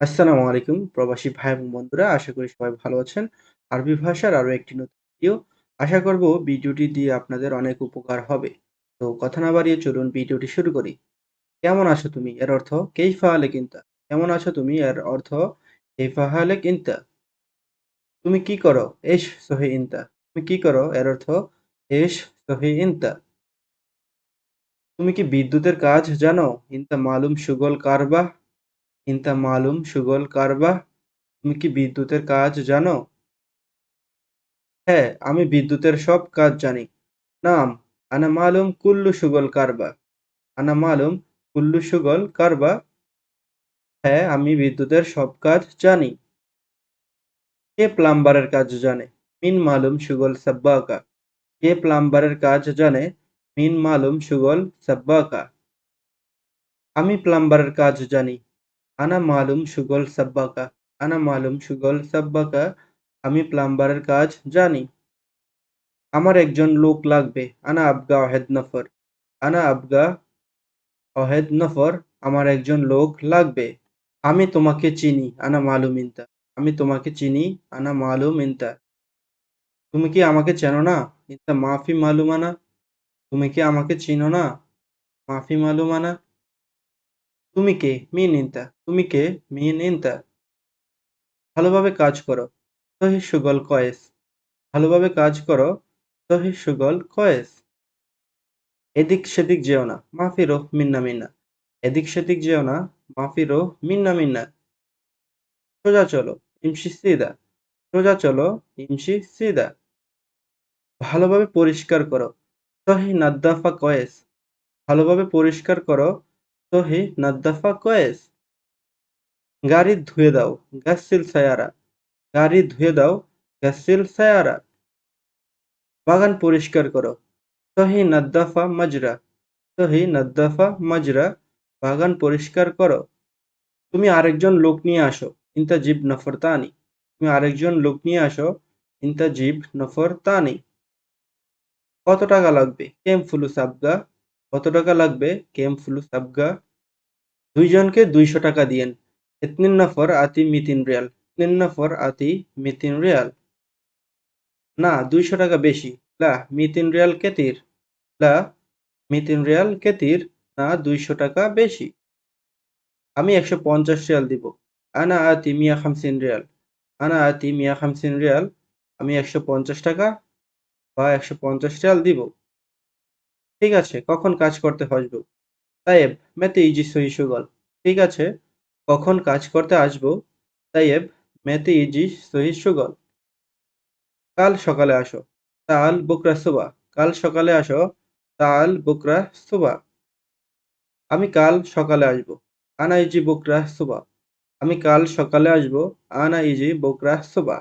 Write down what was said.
আসসালামু আলাইকুম, প্রবাসী ভাই এবং বন্ধুরা, আশা করি সবাই ভালো আছেন। আরবি ভাষার আরও একটি নতুন ভিডিও। আশা করব ভিডিওটি দিয়ে আপনাদের অনেক উপকার হবে। তো কথা না বাড়িয়ে চলুন ভিডিওটি শুরু করি। কেমন আছো তুমি? এর অর্থ কেইফা হালেক ইনতা? কেমন আছো তুমি? এর অর্থ কেইফা হালেক ইনতা? তুমি কি করো? এশ সহি ইনতা? তুমি কি করো? এর অর্থ এশ সহি ইন্তা তুমি কি বিদ্যুতের কাজ জানো? ইনতা মালুম সুগল কারবাহ? ইনতা মালুম শুগল কারবাহ? তুমি কি বিদ্যুতের কাজ জানো? হ্যাঁ, আমি বিদ্যুতের সব কাজ জানি। নাম আনা মালুম কুল্লু শুগল কারবা। আনা মালুম কুল্লু শুগল কারবা। হ্যাঁ, আমি বিদ্যুতের সব কাজ জানি। কে প্লাম্বারের কাজ জানে? মিন মালুম শুগল সাব্বাকা। কে প্লাম্বারের কাজ জানে? মিন মালুম শুগল সাব্বাকা। আমি প্লাম্বারের কাজ জানি। আনা মালুম শুগল সাব্বাকা। আনা মালুম শুগল সাব্বাকা। আমি প্লাম্বারের কাজ জানি। আমার একজন লোক লাগবে। আনা আবগা ওয়াহেদ নফর। আনা আবগা অহেদ নফর। আমার একজন লোক লাগবে। আমি তোমাকে চিনি। আনা মালুম ইনতা। আমি তোমাকে চিনি। আনা মালুম ইনতা। তুমি কি আমাকে চেনো না? ইনতা মাফি মালুম আনা। তুমি কি আমাকে চিনো না? মাফি মালুম আনা। তুমি কে? মিন ইনতা। তুমি কে? মিন ইনতা। ভালোভাবে কাজ করো। সহি সুগল কয়েস। ভালোভাবে কাজ করো। সহি শুগল কয়েস। এদিক সেদিক যেও না। মাফি রোহ মিন্না মিন্না। এদিক সেদিক যেও না। মাফি রোহ মিন্না মিন্না। সোজা চলো। ইমশি সিদা। সোজা চলো। ইমশি সিদা। ভালোভাবে পরিষ্কার করো। সহি নাদ্দাফা কয়েস। ভালোভাবে পরিষ্কার করো। সহি নাদ্দাফা কয়েস। গাড়ি ধুয়ে দাও। গাসিল সায়ারা। গাড়ি ধুয়ে দাও। গাসিল সায়ারা। বাগান পরিষ্কার করো। সহি নাদ্দাফা মাজরা। সহি নাদ্দাফা মাজরা। বাগান পরিষ্কার করো। তুমি আরেকজন লোক নিয়ে আসো। ইনতা জিব নফর তানি। তুমি আরেকজন লোক নিয়ে আসো। ইনতা জিব নফর তানি। কত টাকা লাগবে? কেম ফুলুস আবগা? কত টাকা লাগবে? কেম ফুলুস সাবগা দুইজনকে দুইশো টাকা দিয়েন। ইতনিন নফর আতি মিতিন রিয়াল। ইতনিন নফর আতি মিতিন রিয়াল। না, দুইশো টাকা বেশি। লা মিতিন রিয়াল কেতির। লা মিতিন রিয়াল কেতির। না, দুইশো টাকা বেশি। আমি একশো পঞ্চাশ রিয়াল দিব। আনা আতি মিয়া খামসিন রিয়াল। আনা আতি মিয়া খামসিন রিয়াল। আমি একশো পঞ্চাশ টাকা বা একশো পঞ্চাশ রিয়াল দিব। ঠিক আছে, কখন কাজ করতে আসব? তাইয়েব মেতে ইজি সহি সুগল। ঠিক আছে, কখন কাজ করতে আসব? তাইয়েব মেতে ইজি সহি সুগল। কাল সকালে আসো। তাল বুকরা সুবা। কাল সকালে আসো। তাল বুকরা সুবা। আমি কাল সকালে আসব। আনা ইজি বুকরা সুবা। আমি কাল সকালে আসব। আনা ইজি বুকরা সুবা।